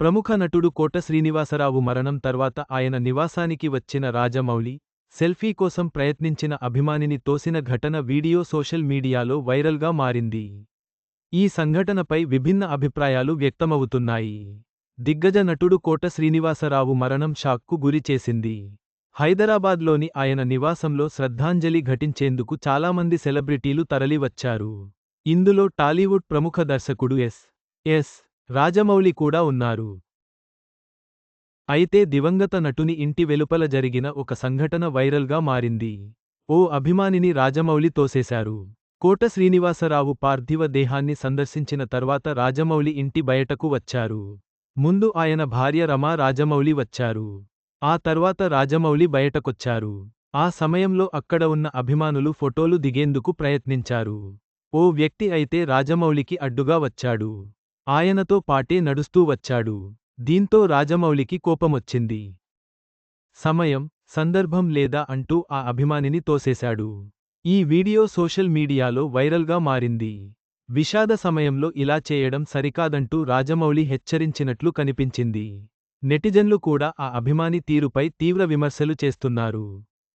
ప్రముఖ నటుడు కోట శ్రీనివాసరావు మరణం తర్వాత ఆయన నివాసానికి వచ్చిన రాజమౌళి సెల్ఫీ కోసం ప్రయత్నించిన అభిమానిని తోసిన ఘటన వీడియో సోషల్ మీడియాలో వైరల్గా మారింది. ఈ సంఘటనపై విభిన్న అభిప్రాయాలు వ్యక్తమవుతున్నాయి. దిగ్గజ నటుడు కోట శ్రీనివాసరావు మరణం షాక్కు గురి చేసింది. హైదరాబాద్లోని ఆయన నివాసంలో శ్రద్ధాంజలి ఘటించేందుకు చాలామంది సెలబ్రిటీలు తరలివచ్చారు. ఇందులో టాలీవుడ్ ప్రముఖ దర్శకుడు ఎస్. ఎస్. రాజమౌళి కూడా ఉన్నారు. అయితే దివంగత నటుని ఇంటి వెలుపల జరిగిన ఒక సంఘటన వైరల్గా మారింది. ఓ అభిమానిని రాజమౌళి తోసేశారు. కోట శ్రీనివాసరావు పార్థివ దేహాన్ని సందర్శించిన తర్వాత రాజమౌళి ఇంటి బయటకు వచ్చారు. ముందు ఆయన భార్య రమా రాజమౌళి వచ్చారు. ఆ తర్వాత రాజమౌళి బయటకొచ్చారు. ఆ సమయంలో అక్కడ ఉన్న అభిమానులు ఫోటోలు దిగేందుకు ప్రయత్నించారు. ఓ వ్యక్తి అయితే రాజమౌళికి అడ్డుగా వచ్చాడు. ఆయనతో పాటే నడుస్తూ వచ్చాడు. దీంతో రాజమౌళికి కోపమొచ్చింది. సమయం సందర్భం లేదా అంటూ ఆ అభిమానిని తోసేశాడు. ఈ వీడియో సోషల్ మీడియాలో వైరల్గా మారింది. విషాద సమయంలో ఇలా చేయడం సరికాదంటూ రాజమౌళి హెచ్చరించినట్లు కనిపించింది. నెటిజన్లు కూడా ఆ అభిమాని తీరుపై తీవ్ర విమర్శలు చేస్తున్నారు.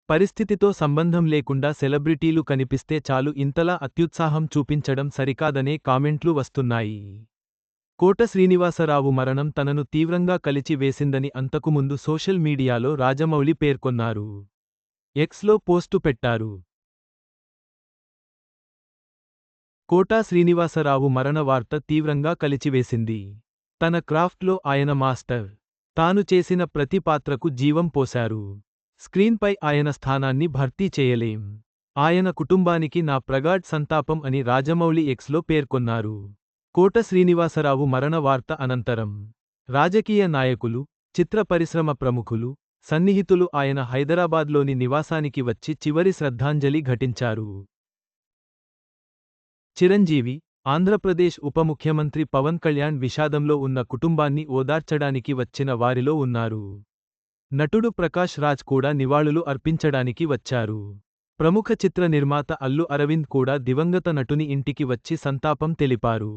పరిస్థితితో సంబంధం లేకుండా సెలబ్రిటీలు కనిపిస్తే చాలు ఇంతలా అత్యుత్సాహం చూపించడం సరికాదనే కామెంట్లు వస్తున్నాయి. కోట శ్రీనివాసరావు మరణం తనను తీవ్రంగా కలిచి వేసిందని అంతకుముందు సోషల్ మీడియాలో రాజమౌళి పేర్కొన్నారు. ఎక్స్లో పోస్టు పెట్టారు. కోటా శ్రీనివాసరావు మరణ వార్త తీవ్రంగా కలిచివేసింది తన క్రాఫ్ట్లో ఆయన మాస్టర్. తాను చేసిన ప్రతి పాత్రకు జీవం పోశారు. స్క్రీన్పై ఆయన స్థానాన్ని భర్తీ చేయలేం. ఆయన కుటుంబానికి నా ప్రగాఢ్ సంతాపం అని రాజమౌళి ఎక్స్లో పేర్కొన్నారు. కోట శ్రీనివాసరావు మరణ వార్త అనంతరం రాజకీయ నాయకులు చిత్ర పరిశ్రమ ప్రముఖులు సన్నిహితులు ఆయన హైదరాబాద్లోని నివాసానికి వచ్చి చివరి శ్రద్ధాంజలి ఘటించారు. చిరంజీవి ఆంధ్రప్రదేశ్ ఉప ముఖ్యమంత్రి పవన్ కళ్యాణ్ విషాదంలో ఉన్న కుటుంబాన్ని ఓదార్చడానికి వచ్చిన వారిలో ఉన్నారు. నటుడు ప్రకాష్ రాజ్ కూడా నివాళులు అర్పించడానికి వచ్చారు. ప్రముఖ చిత్ర నిర్మాత అల్లు అరవింద్ కూడా దివంగత నటుని ఇంటికి వచ్చి సంతాపం తెలిపారు.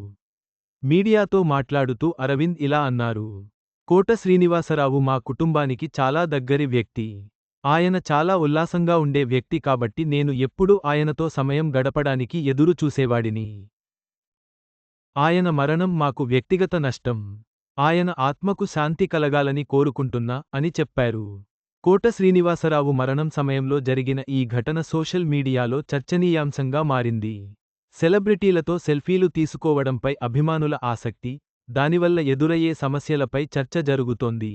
మీడియాతో మాట్లాడుతూ అరవింద్ ఇలా అన్నారు. కోట శ్రీనివాసరావు మా కుటుంబానికి చాలా దగ్గరి వ్యక్తి. ఆయన చాలా ఉల్లాసంగా ఉండే వ్యక్తి కాబట్టి నేను ఎప్పుడూ ఆయనతో సమయం గడపడానికి ఎదురు చూసేవాడిని. ఆయన మరణం మాకు వ్యక్తిగత నష్టం. ఆయన ఆత్మకు శాంతి కలగాలని కోరుకుంటున్నా అని చెప్పారు. కోట శ్రీనివాసరావు మరణం సమయంలో జరిగిన ఈ ఘటన సోషల్ మీడియాలో చర్చనీయాంశంగా మారింది. సెలబ్రిటీలతో సెల్ఫీలు తీసుకోవడంపై అభిమానుల ఆసక్తి దానివల్ల ఎదురయ్యే సమస్యలపై చర్చ జరుగుతోంది.